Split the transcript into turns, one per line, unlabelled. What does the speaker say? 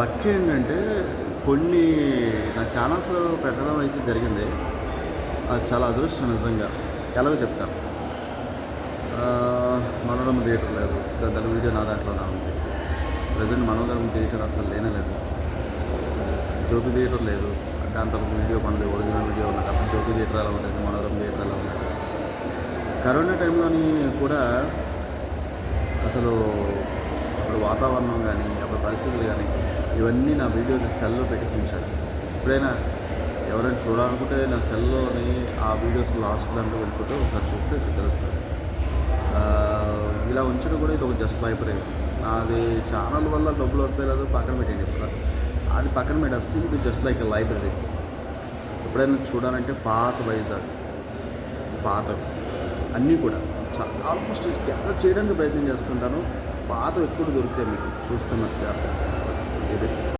Luck ఏంటంటే కొన్ని నా ఛానల్స్లో పెట్టడం అయితే జరిగింది. అది చాలా అదృష్టం నిజంగా. ఎలాగో చెప్తాను. మనోరమ థియేటర్ లేదు. దాని వీడియో నా దాంట్లో నా ఉంది. ప్రజెంట్ మనోరమ థియేటర్ అసలు లేనే లేదు. జ్యోతి థియేటర్ లేదు. దాని తర్వాత వీడియో మనది ఒరిజినల్ వీడియో ఉన్నది. అప్పుడు జ్యోతి థియేటర్ ఎలా ఉండేది మనోరమ థియేటర్ ఎలా ఉండేది? కరోనా టైంలోని కూడా అసలు అప్పుడు వాతావరణం కానీ అప్పుడు పరిస్థితులు కానీ ఇవన్నీ నా వీడియో సెల్లో పెట్టేసి ఉంచాను ఎప్పుడైనా ఎవరైనా చూడాలనుకుంటే నా సెల్లోని ఆ వీడియోస్ లాస్ట్ దాంట్లో వెళ్ళిపోతే ఒకసారి చూస్తే తెలుస్తుంది. ఇలా ఉంచడం కూడా ఇది ఒక జస్ట్ లైబ్రరీ. నాది ఛానల్ వల్ల డబ్బులు వస్తాయి లేదో పక్కన పెట్టండి ఇప్పుడు అది పక్కన పెట్టేస్తే ఇది జస్ట్ లైక్ లైబ్రరీ. ఎప్పుడైనా చూడాలంటే పాత వైజాగ్ పాత అన్నీ కూడా. ఆల్మోస్ట్ గ్యాదర్ చేయడానికి ప్రయత్నం చేస్తుంటాను. పాత ఎక్కువ దొరుకుతాయి మీకు చూస్తున్నట్లు జాగ్రత్త இருக்குது